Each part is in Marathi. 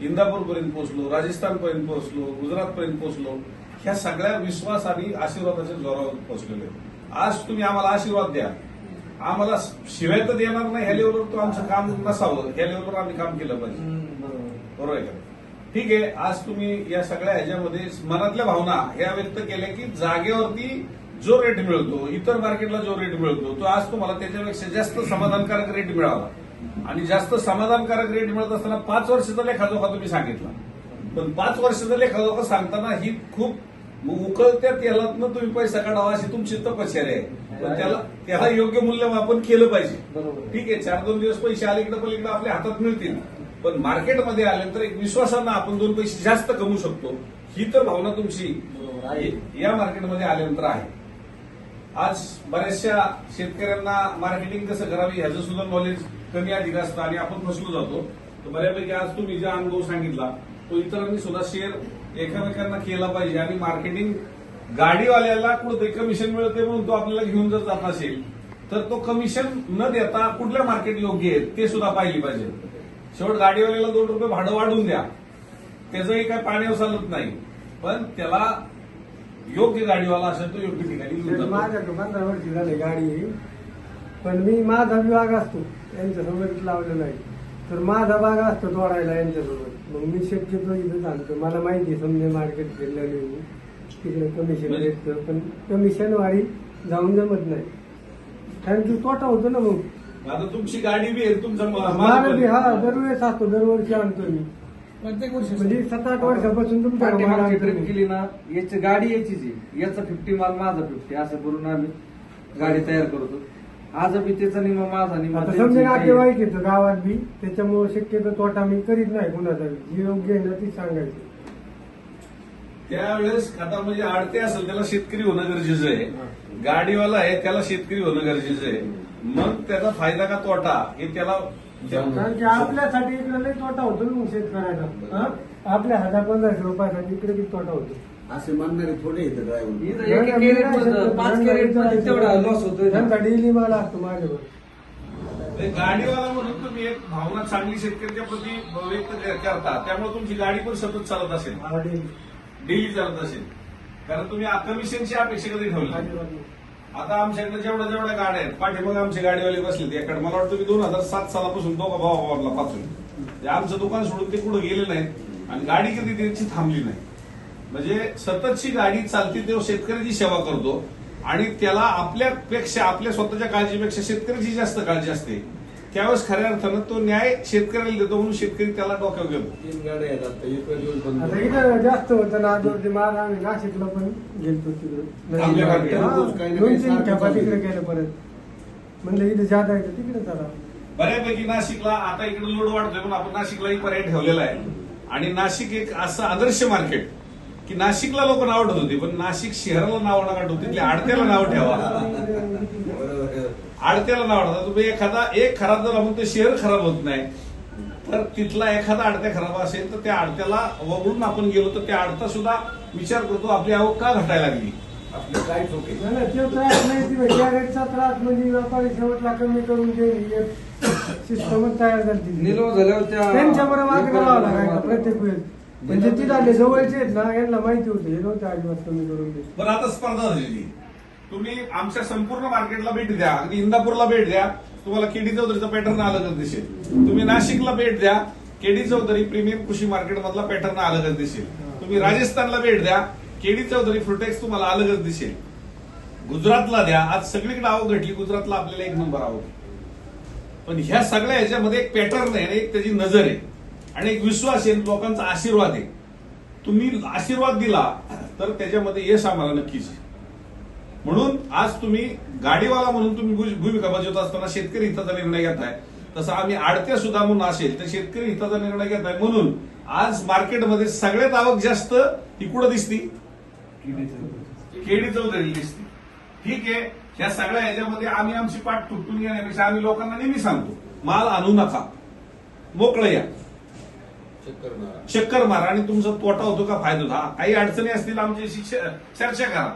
इंदापूर पर्यंत पोहोचलो राजस्थान पर्यंत पोहोचलो गुजरात पर्यंत पोहोचलो ह्या सगळ्या विश्वास आणि आशीर्वादाच्या जोरावर पोहोचलेलो. आज तुम्ही आम्हाला आशीर्वाद द्या. आम्हाला शिवाय तर देणार नाही ह्या लेवलवर तो आमचं काम नसावं ह्या लेवलवर आम्ही काम केलं पाहिजे. बरोबर. आहे का? ठीक आहे आज तुम्ही या सगळ्या ह्याच्यामध्ये मनातल्या भावना ह्या व्यक्त केल्या की जागेवरती जो रेट मिळतो इतर मार्केटला जो रेट मिळतो तो आज तुम्हाला त्याच्यापेक्षा जास्त समाधानकारक रेट मिळावा. आणि जास्त समाधानकारक रेट मिळत असताना पाच वर्षाचा लेखाजोखा तुम्ही सांगितला. पण पाच वर्षाचा लेखाजोखा सांगताना ही खूप उकळत्या तेलातनं तुम्ही पैसा काढावा अशी तुमची तपश्चर्या आहे. पण त्याला त्याला योग्य मूल्यमापन केलं पाहिजे. ठीक आहे चार दोन दिवस पैसे अलीकडे पलीकडे आपल्या हातात मिळतील. पण मार्केटमध्ये आल्यानंतर एक विश्वासानं आपण दोन पैसे जास्त कमवू शकतो. ही तर भावना तुमची. या मार्केटमध्ये आल्यानंतर आहे. आज बऱ्याचशा शेतकऱ्यांना मार्केटिंग कसं करावी ह्याचं सुद्धा नॉलेज कमी अधिक असतं आणि आपण फसलो जातो. तर बऱ्यापैकी आज तुम्ही जो अनुभव सांगितला तो इतरांनी सुद्धा शेअर एकमेकांना केला पाहिजे आणि मार्केटिंग गाडीवाल्याला कुठंतरी कमिशन मिळते म्हणून तो आपल्याला घेऊन जर जात असेल तर तो कमिशन न देता कुठल्या मार्केट योग्य आहेत ते सुद्धा पाहिली पाहिजे. शेवट गाडीवाल्याला दोन रुपये भाडं वाढून द्या. त्याचंही काय पाण्यावर चालत नाही. पण त्याला योग्य गाडीवाला असेल तो योग्य ठिकाणी घेऊन तर जातो. माझ्याकडे पंधरा वर्ष झाले गाडी पण मी माझा विभाग असतो यांच्यासोबत लावलेला आहे. तर माझा भाग असतो तोडायला यांच्यासोबत. मग मी शक्यतो इथं सांगतो मला माहिती आहे समजे मार्केट फिरलेले मी तिकडे कमिशन म्हणजे- भेटतं पण कमिशन वारी जाऊन जमत नाही. कारण की तोटा होतो ना मग. आता तुमची गाडी बी आहे तुमचा मा- माल बी हा. दरवेळेस असतो दरवर्षी आणतो मी. प्रत्येक वर्षी म्हणजे सात आठ वर्षापासून तुमच्या पाठीमागची ट्रिप केली ना याची गाडी याचीच आहे. याचा फिफ्टी माल माझा फिफ्टी असं करून आम्ही गाडी तयार करतो. आज बी त्याचा निमा माझा निमा आता समजा नातेवाईक येतो गावात बी त्याच्यामुळे शक्यतो तोटा मी करीत नाही कुणाचा बी. जी योग्य आहे ना ती सांगायची. त्यावेळेस आता म्हणजे आडते असेल त्याला शेतकरी होणं गरजेचं आहे. गाडीवाला आहे त्याला शेतकरी होणं गरजेचं आहे. मग त्याचा फायदा का तोटा हे त्याला कारण की आपल्यासाठी इकडे लई तोटा होतो ना मग शेतकऱ्याचा हा? आपल्या हजार पंधराशे रुपयासाठी इकडे बी तोटा होतो. असे म्हणणारे थोडे येतं ड्रायव्हर. इथं एक एक कॅरेट मधलं, पाच कॅरेटमध्ये तेवढा लॉस होतोय. ना. त्यांचा डेली माल असतो माझ्यावर. गाडीवाला म्हणून तुम्ही एक भावना चांगली शेतकऱ्याच्या प्रती व्यक्त करता. त्यामुळे तुमची गाडी पण सतत चालत असेल. हा. डेली चालत असेल. कारण तुम्ही कमिशनची अपेक्षा कधी ठेवली. आता आमच्याकडे जेवढ्या जेवढ्या गाड्या आहेत पाठीमागे आमचे गाडीवाले बसले ते मला वाटतं की दोन हजार सात सालापासून दोघा भावाला पाचून. म्हणजे आमचं दुकान सोडून ते कुठं गेले नाहीत आणि गाडी कधी त्यांची थांबली नाही. म्हणजे सततची गाडी चालती तेव्हा शेतकऱ्याची सेवा करतो आणि त्याला आपल्यापेक्षा आपल्या स्वतःच्या काळजीपेक्षा शेतकऱ्याची जास्त काळजी असते. त्यावेळेस खऱ्या अर्थानं तो न्याय शेतकऱ्याला देतो म्हणून शेतकरी त्याला डोक्यावर घेतो तीन गाड्या एक बंद आता इथं जास्त होतं ना आजवरती माल आम्ही नाशिकला पण गेलतो तिकडे आपल्या मार्केट. हा, काही ना दोन काही तीन सारखं खेपा चालू. तिकडे गेलं परत म्हणलं इथं जाता येतं तिकडे चला बऱ्यापैकी नाशिकला आता इकडे लोड वाढतोय म्हणून आपण नाशिकलाही पर्याय ठेवलेला आहे आणि नाशिक एक असं आदर्श मार्केट की नाशिकला लोक नाव ठेवत होती पण नाशिक शहराला नाव नका ठेवू तिथल्या आडत्याला नाव ठेवा. आडत्याला नाव ठेवा तुम्ही एखादा एक खराब जर आपण ते शहर खराब होत नाही. तर तिथला एखादा आडत्या खराब असेल तर त्या आडत्याला वगळून आपण गेलो तर त्या आडता सुद्धा विचार करतो आपली आवक का घटायला लागली? आपली काय चूक त्रास म्हणजे व्यापारी शेवटला कमी करून जे सिस्टमच तयार झाली त्यांच्या बरोबर प्रत्येक वेळेस. म्हणजे ती झाले जवळचे आहेत ना यांना माहिती होतं हे नव्हतं अजिबात कमी करून दे बरं आता स्पर्धा झालेली तुम्ही आमच्या संपूर्ण मार्केटला भेट द्या. अगदी इंदापूरला भेट द्या. तुम्हाला केडी चौधरीचा पॅटर्न आलं तर दिसेल. तुम्ही नाशिकला भेट द्या. केडी चौधरी प्रीमियम कृषी मार्केट मधला पॅटर्न अलगच दिसेल. तुम्ही राजस्थानला भेट द्या. केडी चौधरी फ्रुटेक्स तुम्हाला अलगच दिसेल. गुजरातला द्या. आज सगळीकडे आवक घटली गुजरातला आपल्याला एक नंबर आवक पण ह्या सगळ्या ह्याच्यामध्ये एक पॅटर्न आहे आणि एक त्याची नजर आहे. आणि एक विश्वास आहे लोकांचा आशीर्वाद आहे. तुम्ही आशीर्वाद दिला तर त्याच्यामध्ये यश आम्हाला नक्कीच आहे. म्हणून आज तुम्ही गाडीवाला म्हणून तुम्ही भूमिका बजावत असताना शेतकरी हिताचा निर्णय घेताय. तसं आम्ही आडत्या सुद्धा म्हणून असेल तर शेतकरी हिताचा निर्णय घेताय म्हणून आज मार्केटमध्ये सगळ्यात आवक जास्त ही कुठं दिसती? केडी चौधरी दिसते. ठीक आहे ह्या सगळ्या ह्याच्यामध्ये आम्ही आमची पाठ तुटून घेण्यापेक्षा आम्ही लोकांना नेहमी सांगतो माल आणू नका मोकळं या. चक्कर मारा. चक्कर मारा आणि तुमचा तोटा होतो का फायदा होतो? हा, काही अडचणी असतील आमच्याशी चर्चा करा.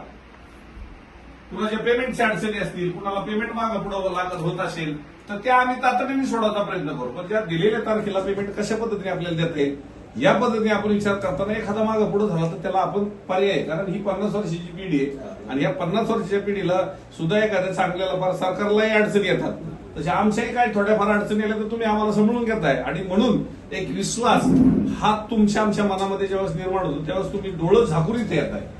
कुणाच्या पेमेंटच्या अडचणी असतील कुणाला पेमेंट मागं पुढं लागत होत असेल तर त्या आम्ही तातडीने सोडवण्याचा प्रयत्न करू. पण त्या दिलेल्या तारखेला पेमेंट कशा पद्धतीने आपल्याला देता येईल या पद्धतीने आपण विचार करताना एखादा मागं पुढे झाला तर त्याला आपण पर्याय कारण ही पन्नास वर्षाची पिढी आहे. आणि या पन्नास वर्षाच्या पिढीला सुद्धा एखाद्या चांगल्याला फार सरकारलाही अडचणी येतात. तशा आमच्याही काय थोड्याफार अडचणी आल्या तर तुम्ही आम्हाला समजून घेताय. आणि म्हणून एक विश्वास हा तुमच्या आमच्या मनामध्ये ज्यावेळेस निर्माण होतो त्यावेळेस तुम्ही डोळं झाकून इथे येत आहे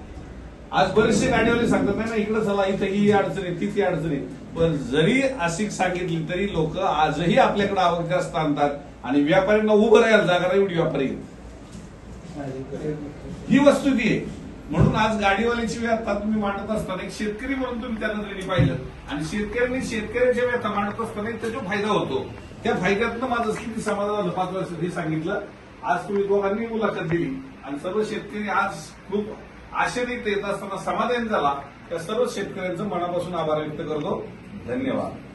आज बरेचसे गाडीवाले सांगतात नाही ना इकडे चला इथं ही अडचण आहे ती अडचण आहे. पण जरी अशी सांगितली तरी लोक आजही आपल्याकडे आवक जास्त आणतात आणि व्यापाऱ्यांना उभं राहायला जागा नाही एवढी व्यापारी. आहेत. ही वस्तुती आहे. म्हणून आज गाडीवाल्याची व्यथा तुम्ही मांडत असताना एक शेतकरी म्हणून तुम्ही त्या नजरेने पाहिलं आणि शेतकऱ्यांनी शेतकऱ्याच्या व्यथा मांडत असताना त्याचा फायदा होतो. त्या फायद्यातनं माझं किती समाधान झालं पाच वर्ष हे सांगितलं. आज तुम्ही दोघांनी मुलाखत दिली आणि सर्व शेतकरी आज खूप आशेने येत असताना समाधान झाला. त्या सर्व शेतकऱ्यांचं मनापासून आभार व्यक्त करतो. धन्यवाद.